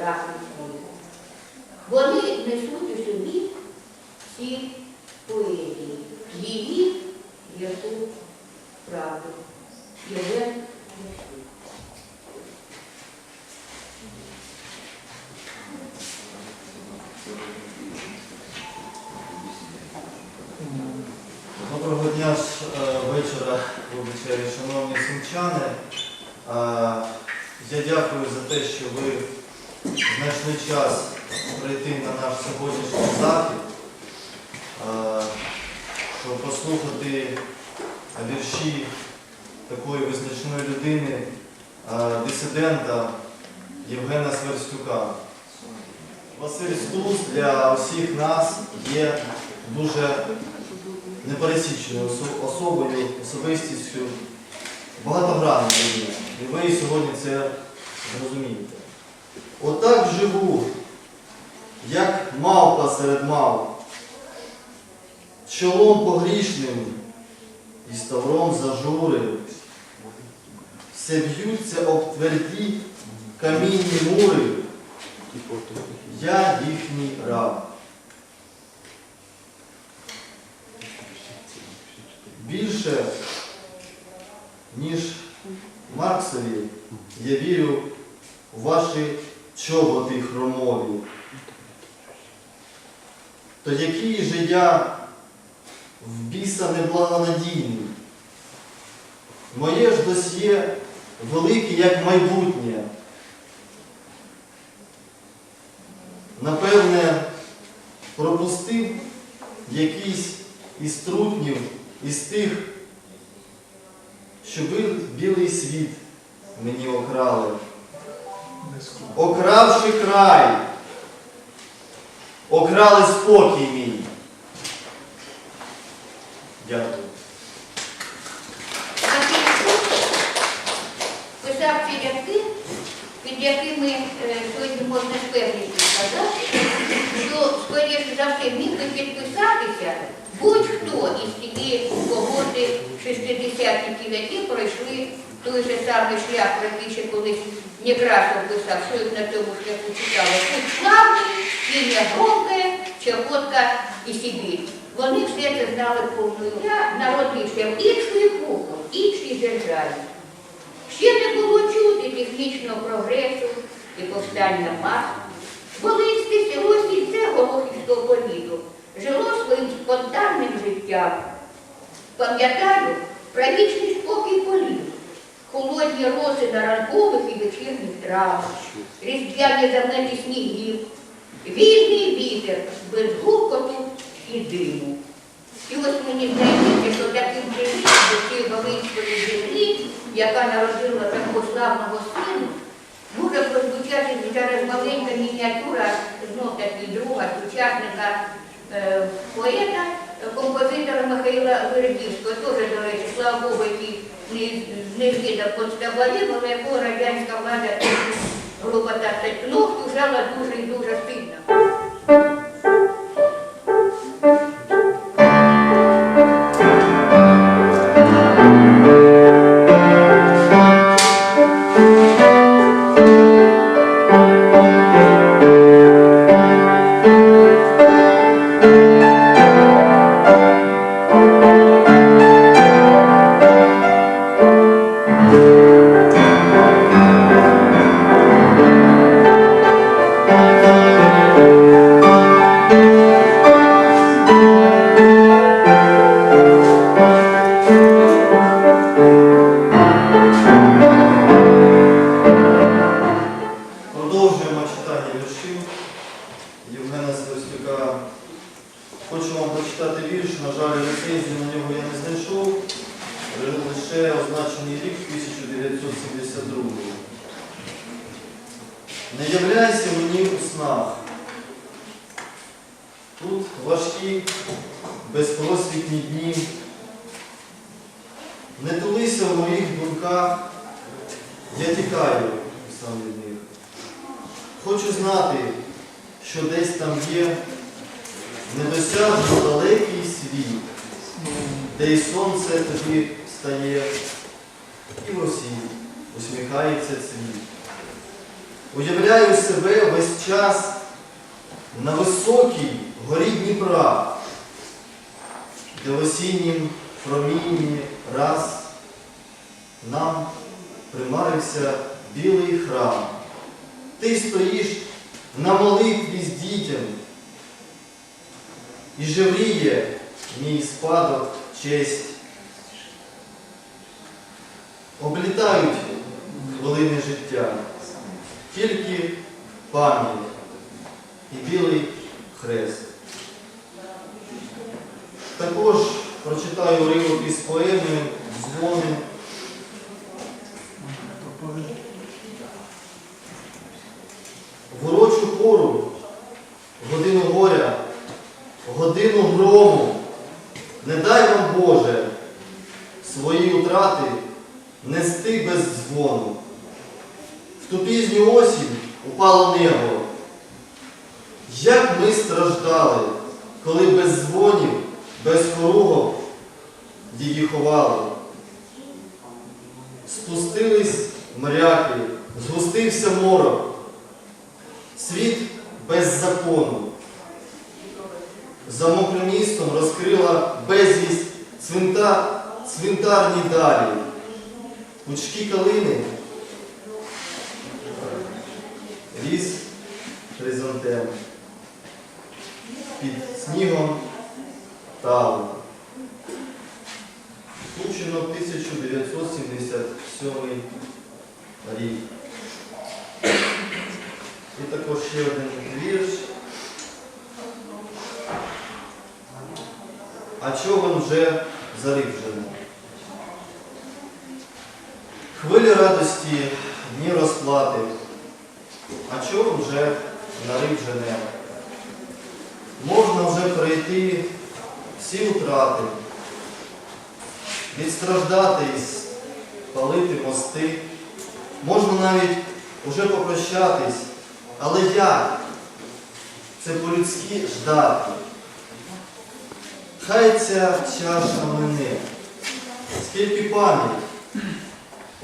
Краплі снігу. Вони несуть у собі всі поезії, її яку правду. Євген Мишин. Доброго дня ж е, вечора, вибачаю, шановні сумчани. Е, Я дякую за те, що ви знайшли час прийти на наш сьогоднішній захід, щоб послухати вірші такої визначної людини, дисидента Євгена Сверстюка. Василь Стус для усіх нас є дуже непересічною особою, особистістю, багатогранною. І ви сьогодні це зрозумієте. Отак живу, як мавпа серед мав, чолом погрішним і ставром зажури. Все б'ються об тверді камінні мури, я їхній раб. Більше, ніж Марксові, я вірю у ваші чоботи хромові. То який же я в біса неблагонадійний? Моє ж досьє велике, як майбутнє. Напевне, пропустив якийсь із трутнів, із тих, що білий світ мені окрали. Окравши край, окрали спокій мій. Дякую. писав ці рядки, під якими е, сьогодні можна з сказати, що, скоріше за все, міг би підписатися будь-хто із цієї погоди шестидесятників, які пройшли той же самий шлях, який ще колись Некрасов писав, що на тому шляху читали. Путь славний, ім'я громке, Чахотка і Сибір. Вони все це знали повною. Я народився в іншу епоху, в іншій державі. Ще не було чути технічного прогресу і повстання мас. Волинське село сільце Голохівського повіту жило своїм спонтанним життям. Пам'ятаю про вічний спокій полів, холодні роси на ранкових і вечірніх травах, різдвяні замети снігів, вільний вітер без гукоту і диму. І ось мені здається, що таким привітом до цієї Волинської землі, яка народила такого славного сина, може прозвучати зараз маленька мініатюра, знов таки друга сучасника е, поета, композитора Михайла Вердівського, теж, до речі, слава Богу, який не, не віддав концтаборів, але якого радянська влада грубо так сказати, ногтю жала дуже і дуже сильно. Хочу знати, що десь там є недосяжно далекий світ, де і сонце тобі встає, і в росі усміхається цвіт. Уявляю себе весь час на високій горі Дніпра, де в осіннім промінні раз нам примарився білий храм. Ти стоїш на молитві з дітям, і живріє мій спадок честь. Облітають хвилини життя, тільки пам'ять і білий хрест. Також прочитаю уривок із поеми Дзвони. Свої утрати нести без дзвону. В ту пізню осінь упало небо. Як ми страждали, коли без дзвонів, без хоругов її ховали. Спустились моряки, згустився морок, світ без закону. За мокрим містом розкрила безвість цвинта, цвинтарні далі. Пучки калини ріс хризантем. Під снігом талу. Тучино 1977 рік. І також ще один вірш. А човен вже зарибжений. Хвилі радості, дні розплати, а човен вже нарибжене. Можна вже пройти всі утрати, відстраждатись, палити мости. Можна навіть уже попрощатись, але як? Це по-людськи ждати. Хай ця чаша мене, скільки пам'ять,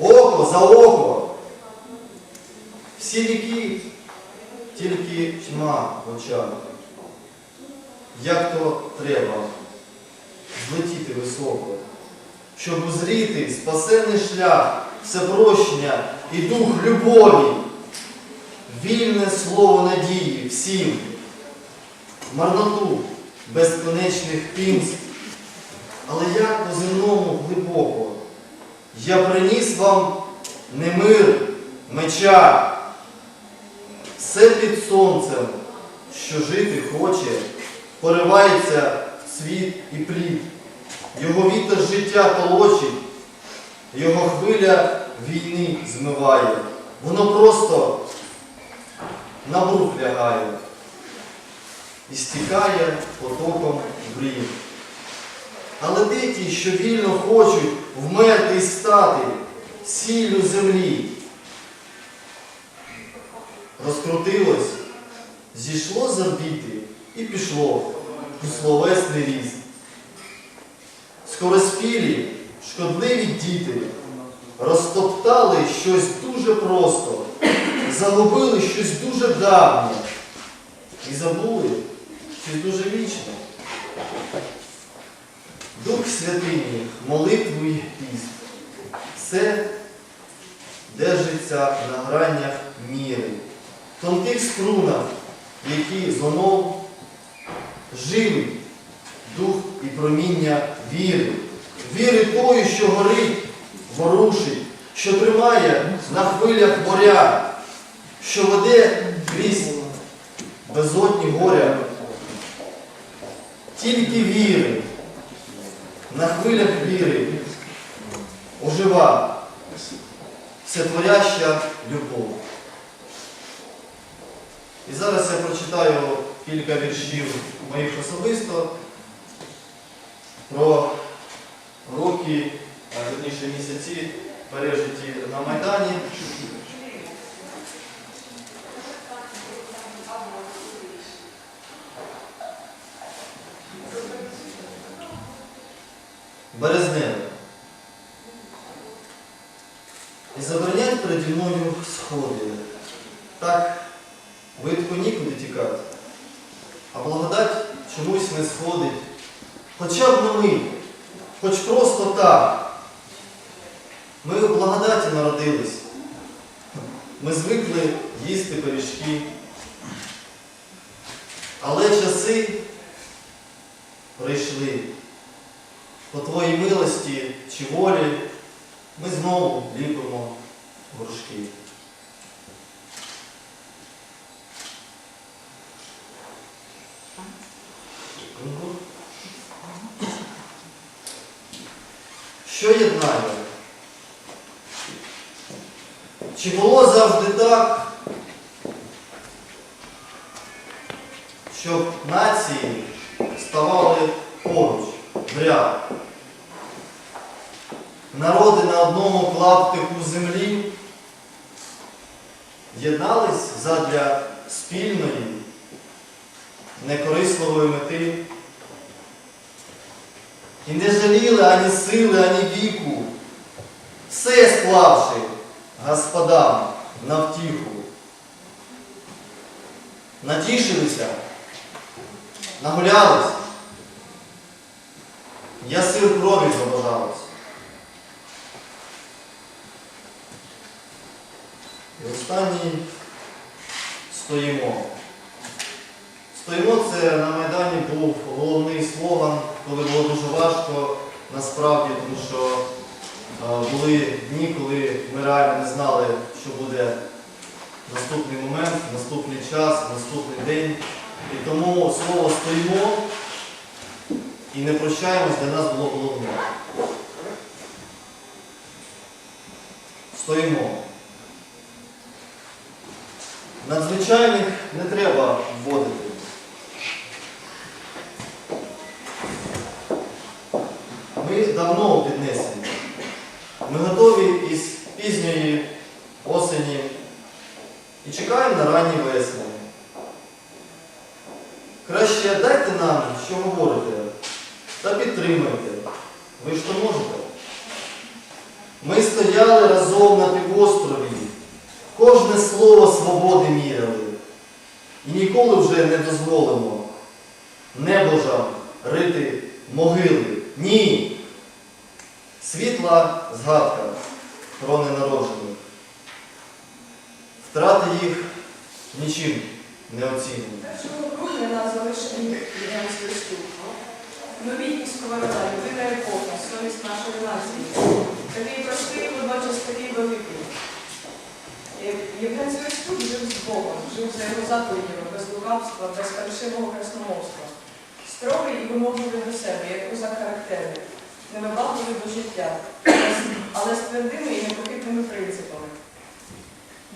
око за око, всі віки, тільки тьма в очах. Як то треба злетіти високо, щоб узріти спасенний шлях, всепрощення і дух любові, вільне слово надії всім, марноту безконечних пінств, але як по земному глибоко, я приніс вам не мир, меча, все під сонцем, що жити хоче, поривається світ і плід, його вітер життя толочить, його хвиля війни змиває, воно просто на брук лягає і стікає потоком. Але ті, що вільно хочуть вмерти і стати сіллю землі, розкрутилось, зійшло з орбіти і пішло у словесний ріст. Скороспілі, шкодливі діти розтоптали щось дуже просто, загубили щось дуже давнє і забули щось дуже вічне. Дух Святині, молитву і піст. Все держиться на гранях міри, тонких струнах, які знов живить дух і проміння віри. Віри тої, що горить, ворушить, що тримає на хвилях моря, що веде крізь безодні горя, тільки віри, на хвилях віри ожива всетворяща любов. І зараз я прочитаю кілька віршів моїх особисто про роки, а місяці, пережиті на Майдані. Березневе. І заборонять переді мною сходи. Так, видко нікуди тікати. А благодать чомусь не сходить. Хоча б на мить, хоч просто так. Ми у благодаті народились. Ми звикли їсти пиріжки. Але часи прийшли. По твоїй милості чи волі ми знову ліпимо горшки. Що єднає? Чи було завжди так, щоб нації ставали поруч, в? Народи на одному клаптику землі єднались задля спільної, некорисливої мети і не жаліли ані сили, ані віку, все склавши господам на втіху. Натішилися, нагулялись, я сил крові забажалась. І останній стоїмо. Стоїмо це на Майдані був головний слоган, коли було дуже важко насправді, тому що е, були дні, коли ми реально не знали, що буде наступний момент, наступний час, наступний день. І тому слово стоїмо і не прощаємось для нас було головне. Стоїмо. Надзвичайних не треба вводити. Ми давно піднесені. Ми готові із пізньої осені і чекаємо на ранні весни. Краще дайте нам, що говорите, та підтримайте. Ви ж то можете. Ми стояли разом на півострові, кожне слово свободи міряли. І ніколи вже не дозволимо небожам рити могили. Ні. Світла згадка про ненароджених. Втрати їх нічим не оцінені. 1 грудня нас залишили Євген Свистюк. Новітні сковорода, людина епоха, совість нашої нації. Такий простий, водночас такий великий. Євген Свистюк жив з Богом, жив за його заповідями, без лукавства, без фальшивого красномовства. Строгий і вимогливий до себе, як козак характерний, невибагливий до життя, але з твердими і непохитними принципами.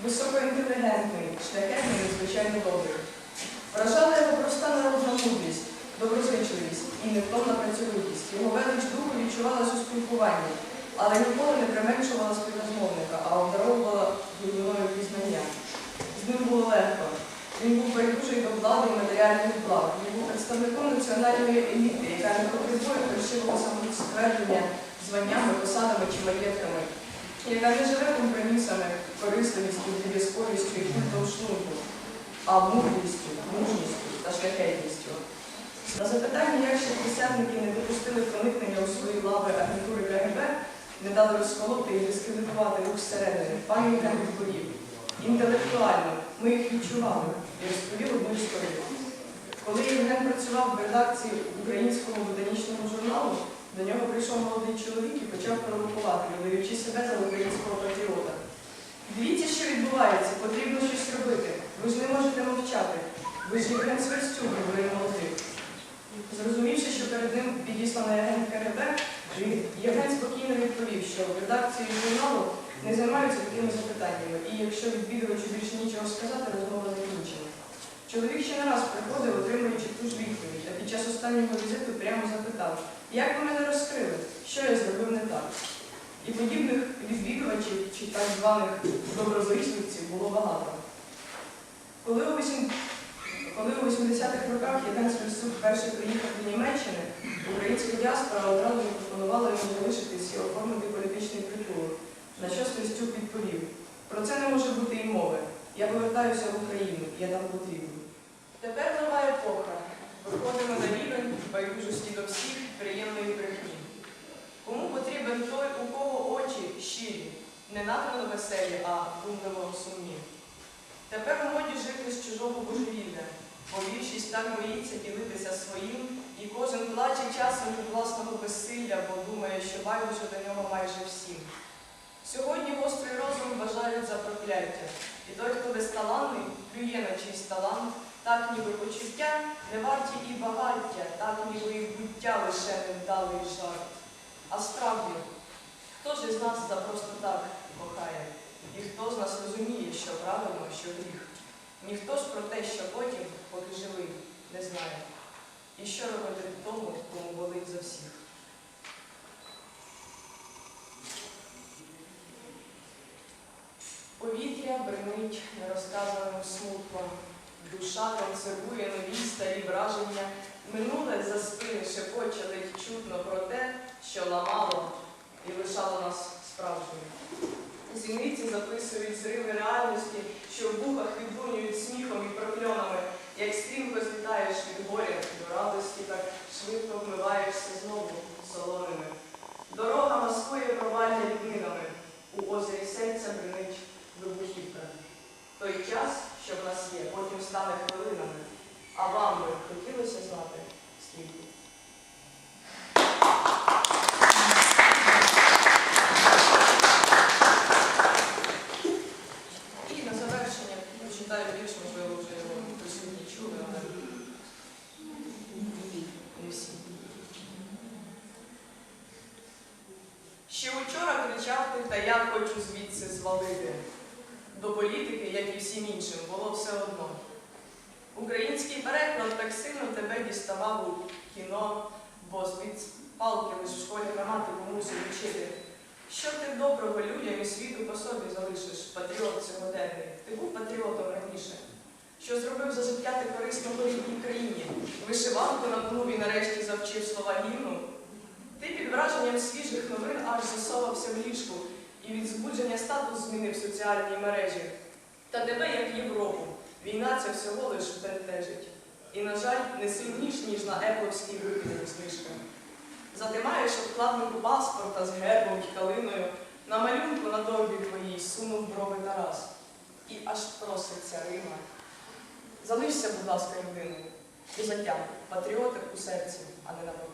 Високоінтелігентний, шляхетний і звичайно добрий. Вражала його проста народна мудрість, доброзичливість і невтомна працьовитість. Його велич духу відчувалась у спілкуванні, але ніколи не применшувала співрозмовника, а обдаровувала глибиною пізнання. З ним було легко. Він був байдужий до влади і матеріальних благ. Він був представником національної еліти, яка не потребує фальшивого самоствердження званнями, посадами чи маєтками, яка не живе компромісами, корисливістю, дріб'язковістю і культом шлунку а мудрістю, мужністю та шляхетністю. На запитання, як ще присягники не допустили проникнення у свої лави агентури КГБ, не дали розколоти і дискредитувати рух зсередини, пан Євген відповів. Інтелектуально ми їх відчували і розповів одну історію. Коли Євген працював в редакції українського ботанічного журналу, до нього прийшов молодий чоловік і почав провокувати, видаючи себе за українського патріота. Дивіться, що відбувається, потрібно щось робити. Ви ж не можете мовчати. Ви ж Євген Сверстюк, говорив молодик. Зрозумівши, що перед ним підісланий агент КГБ, Євген спокійно відповів, що в редакції журналу не займаються такими запитаннями, і якщо відвідувачу більше нічого сказати, розмова закінчена. Чоловік ще не раз приходив, отримуючи ту ж відповідь, а під час останнього візиту прямо запитав, як ви мене розкрили, що я зробив не так. І подібних відвідувачів чи так званих доброзичливців було багато. Коли у, вісім- коли у 80-х роках Євген Свистук вперше приїхав до Німеччини, українська діаспора одразу запропонувала йому залишитись і оформити політичний притулок, на що Свистюк відповів, про це не може бути і мови. Я повертаюся в Україну, я там потрібен. Тепер нова епоха. Виходимо на рівень байдужості до всіх приємної брехні. Кому потрібен той, у кого очі щирі, не нагнано веселі, а думливо сумні. Тепер в моді жити з чужого божевілля, бо більшість так боїться ділитися своїм, і кожен плаче часом від власного безсилля, бо думає, що байдуже до нього майже всім. Сьогодні гострий розум вважають за прокляття, і той, хто безталанний, плює на чийсь талант, так ніби почуття не варті і багаття, так ніби і буття лише невдалий жарт. А справді, хто ж із нас за просто так кохає? І хто з нас розуміє, що правильно, що гріх? Ніхто ж про те, що потім, поки живий, не знає. І що робити тому, кому болить за всіх? Повітря бринить нерозказаним смутком, душа консервує нові старі враження, минуле за спини шепоче ледь чутно про те, що ламало і лишало нас справжніми. Зіниці записують зриви реальності, що в вухах відлунюють сміхом і прокльонами, як стрімко злітаєш від горя до радості, так швидко вмиваєшся знову солоними. Дорога маскує провалля відминами, у озері серця бринить вибухівка. Той час, що в нас є, потім стане хвилинами. А вам би хотілося знати скільки? І на завершення прочитаю більш, можливо, вже його присутні чули, але не всі. Ще вчора кричав ти, та я хочу звідси звалити. До політики, як і всім іншим, було все одно. Український переклад так сильно тебе діставав у кіно, бо з палки лиш в школі граматику мусив вчити. Що ти доброго людям і світу по собі залишиш, патріот сьогоденний? Ти був патріотом раніше. Що зробив за життя ти корисного рідній країні? Вишиванку на клубі нарешті завчив слова гімну. Ти під враженням свіжих новин аж засовався в ліжку і від збудження статус змінив соціальні мережі. Та тебе, як Європу, війна це всього лиш бентежить. І, на жаль, не сильніш, ніж на епловській викидах слишком. Затимаєш обкладнику паспорта з гербом й калиною, на малюнку на торбі твоїй сунув брови Тарас. І аж проситься Рима. Залишся, будь ласка, людиною, і затям, патріотик у серці, а не на показ.